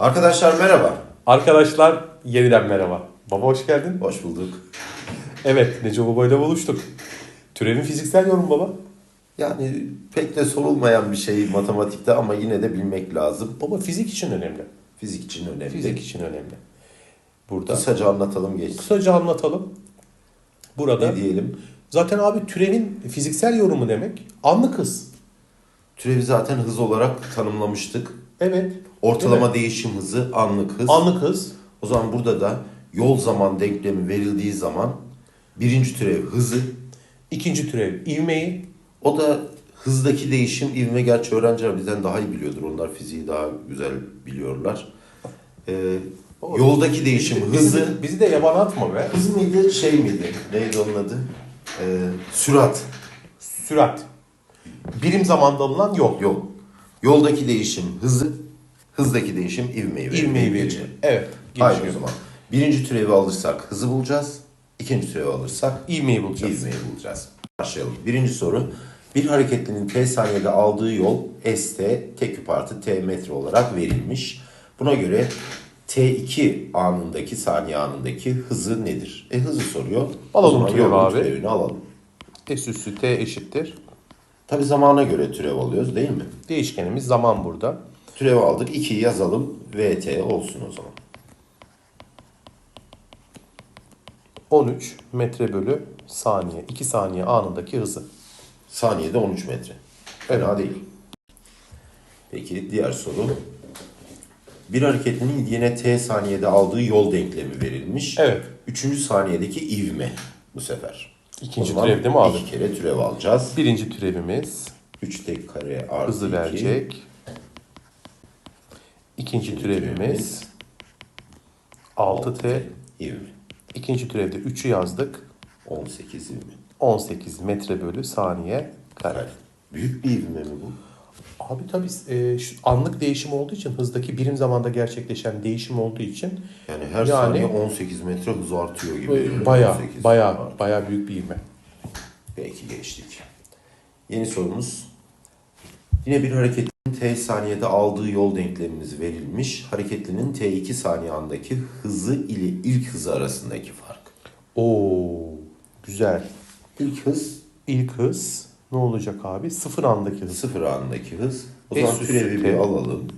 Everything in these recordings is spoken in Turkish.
Arkadaşlar merhaba. Arkadaşlar yeniden merhaba. Baba hoş geldin. Hoş bulduk. Evet Neco Baba ile buluştuk. Türevin fiziksel yorum baba. Yani pek de sorulmayan bir şey matematikte ama yine de bilmek lazım. Baba fizik için önemli. Fizik için önemli. Fizik için önemli. Burada Kısaca anlatalım geç. kısaca anlatalım. Burada Ne diyelim? zaten abi türevin fiziksel yorumu demek anlık hız. Türevi zaten hız olarak tanımlamıştık. Evet. Ortalama Değil değişim hızı anlık hız. Anlık hız. O zaman burada da yol zaman denklemi verildiği zaman birinci türev hızı. ikinci türev ivmeyi. O da hızdaki değişim ivme gerçi öğrenciler bizden daha iyi biliyordur. Onlar fiziği daha güzel biliyorlar. Ee, yoldaki değişim Bizi, hızı. bizi de yabana atma be. Hız mıydı şey miydi? Neydi onun adı? Ee, sürat. Sürat. Birim zamanda alınan yol. Yol. Yoldaki değişim hızı. Hızdaki değişim ivmeyi veriyor. İvmeyi veriyor. Evet. Haydi o zaman. Birinci türevi alırsak hızı bulacağız. İkinci türevi alırsak İvmeyi bulacağız. ivmeyi bulacağız. Başlayalım. Birinci soru. Bir hareketlinin t saniyede aldığı yol st t küp artı t metre olarak verilmiş. Buna göre t2 anındaki saniye anındaki hızı nedir? E hızı soruyor. Alalım türevi abi. Türevini alalım. S üssü T eşittir. Tabi zamana göre türev alıyoruz değil mi? Değişkenimiz zaman burada. Türev aldık. 2'yi yazalım. vt olsun o zaman. 13 metre bölü saniye. 2 saniye anındaki hızı. Saniyede 13 metre. Fena değil. Peki diğer soru. Bir hareketlinin yine t saniyede aldığı yol denklemi verilmiş. Evet. Üçüncü saniyedeki ivme bu sefer. İkinci zaman türev değil mi abi? İki kere türev alacağız. Birinci türevimiz 3 tek kare artı hızı iki. verecek. İkinci İkinci türevimiz türevimiz 6T. ivme. İkinci türevde 3'ü yazdık. 18 ivme. 18 metre bölü saniye kare. Kare. Büyük bir ivme mi bu? Abi tabii e, şu anlık değişim olduğu için hızdaki birim zamanda gerçekleşen değişim olduğu için Yani her Yani- saniye 18 metre hız artıyor gibi. baya 18 baya baya büyük bir ivme. Peki geçtik. Yeni sorumuz. Yine bir hareketin t saniyede aldığı yol denklemimiz verilmiş. Hareketlinin t2 saniye andaki hızı ile ilk hızı arasındaki fark. Oo güzel. İlk hız İlk hız ne olacak abi? Sıfır andaki hız. sıfır anındaki hız. O S zaman türevi bir alalım.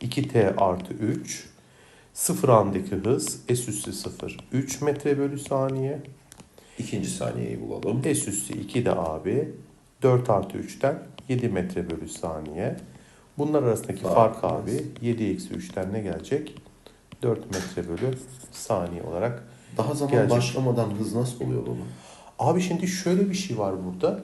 2t artı 3. Sıfır andaki hız S üssü 0. 3 metre bölü saniye. İkinci saniyeyi bulalım. S üssü 2 de abi. 4 artı 3'ten 7 metre bölü saniye. Bunlar arasındaki Fark fark abi 7 eksi 3'ten ne gelecek? 4 metre bölü saniye olarak. Daha zaman Gelecek. başlamadan hız nasıl oluyor baba? Abi şimdi şöyle bir şey var burada.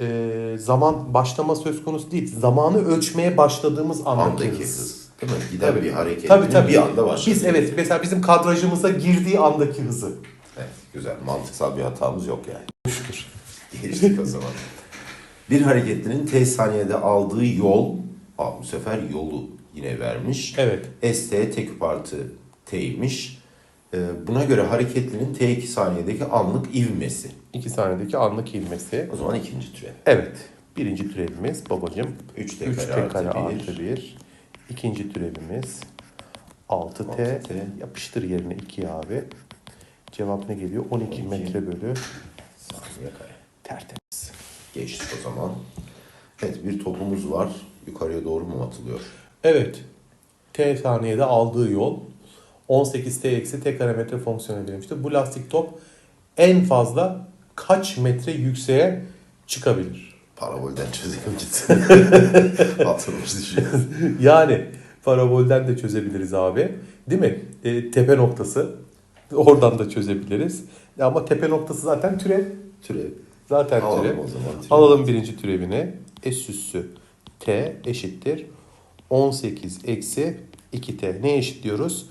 Ee, zaman başlama söz konusu değil. Zamanı ölçmeye başladığımız andaki, Andaki hız. hız. Değil mi? Giden Tabii. bir hareket. Tabii tabii. Bir anda başlıyor. Biz evet mesela bizim kadrajımıza girdiği andaki hızı. Evet, güzel. Mantıksal bir hatamız yok yani. Şükür. Geçtik o zaman. Bir hareketlinin t saniyede aldığı yol, aa, bu sefer yolu yine vermiş. Evet. st t küp artı t'ymiş. Ee, buna göre hareketlinin t2 saniyedeki anlık ivmesi. 2 saniyedeki anlık ivmesi. O zaman ikinci türev. Evet. Birinci türevimiz babacığım 3 t 3 kare, kare artı artı 1. 1. İkinci türevimiz 6t. 6t. Yapıştır yerine 2 abi. Cevap ne geliyor? 12, 12. metre bölü Saniye kare. tertemiz. Geçtik o zaman. Evet bir topumuz var. Yukarıya doğru mu atılıyor? Evet. T saniyede aldığı yol 18t eksi t kare metre fonksiyonu verilmiştir. Bu lastik top en fazla kaç metre yükseğe çıkabilir? Parabolden çözelim gitsin. Atılmış düşüyor. yani parabolden de çözebiliriz abi. Değil mi? E, tepe noktası. Oradan da çözebiliriz. Ama tepe noktası zaten türev. Türev. Zaten Alalım türev. o zaman. türev. Alalım birinci türevini. S üssü t eşittir. 18 eksi 2t. Ne eşitliyoruz?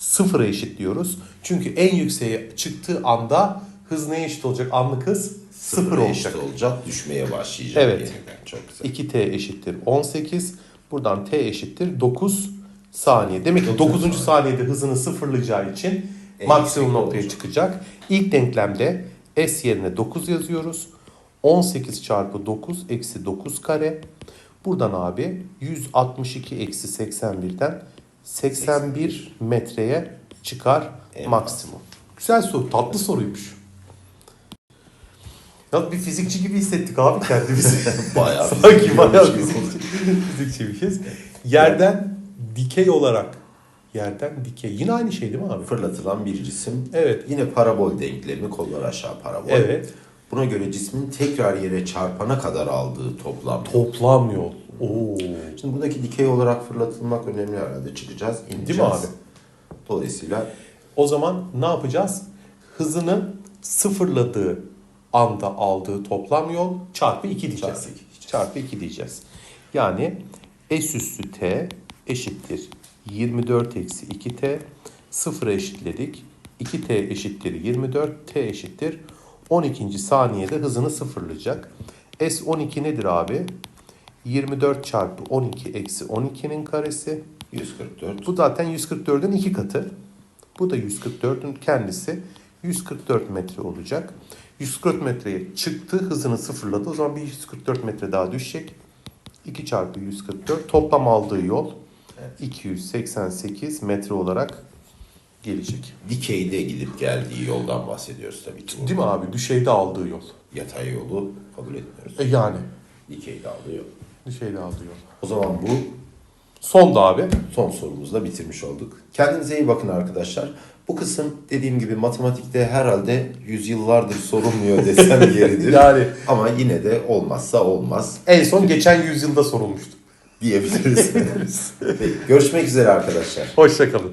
Sıfıra eşitliyoruz. Çünkü en yükseğe çıktığı anda hız neye eşit olacak? Anlık hız sıfır olacak. eşit olacak. Düşmeye başlayacak. Evet. yeniden. Çok güzel. 2t eşittir 18. Buradan t eşittir 9 saniye. Demek ki Dokuz 9. saniyede hızını sıfırlayacağı için En maksimum noktaya olacak. çıkacak. İlk denklemde s yerine 9 yazıyoruz. 18 çarpı 9 eksi 9 kare. Buradan abi 162 eksi 81'den 81 metreye çıkar Evet. maksimum. Güzel soru, tatlı soruymuş. Ya bir fizikçi gibi hissettik abi kendimizi. Bayağı Sanki bayağı fizikçi, fizikçiymişiz. Yerden dikey olarak, yerden dikey. Yine aynı şey değil mi abi? Fırlatılan bir cisim. Evet. Yine parabol denklemi kollar aşağı parabol. Evet. Buna göre cismin tekrar yere çarpana kadar aldığı toplam. Toplam yol. Oo. Şimdi buradaki dikey olarak fırlatılmak önemli herhalde. Çıkacağız, ineceğiz. Değil mi abi? Dolayısıyla O zaman ne yapacağız? Hızını sıfırladığı anda aldığı toplam yol çarpı 2 diyeceğiz. Çarpı iki diyeceğiz. Çarpı 2 diyeceğiz. Yani S üssü T eşittir 24 eksi 2T. Sıfıra eşitledik. 2T eşittir 24. T eşittir 12. saniyede hızını sıfırlayacak. S 12 nedir abi? 24 çarpı 12 eksi 12'nin karesi. 144. Bu zaten 144'ün iki katı. Bu da 144'ün kendisi. 144 metre olacak. 144 metreye çıktı, hızını sıfırladı. O zaman bir 144 metre daha düşecek. 2 çarpı 144 toplam aldığı yol 288 metre olarak gelecek. Dikeyde gidip geldiği yoldan bahsediyoruz tabii ki. Değil mi abi? Düşeyde aldığı yol. Yatay yolu kabul etmiyoruz. E yani. Dikeyde aldığı yol. Düşeyde aldığı yol. O zaman bu Son da abi. son sorumuzla bitirmiş olduk. Kendinize iyi bakın arkadaşlar. Bu kısım dediğim gibi matematikte herhalde yüzyıllardır sorulmuyor desem yeridir. Yani. Ama yine de olmazsa olmaz En son geçen yüzyılda sorulmuştu. diyebiliriz. Peki, görüşmek üzere arkadaşlar. Hoşçakalın.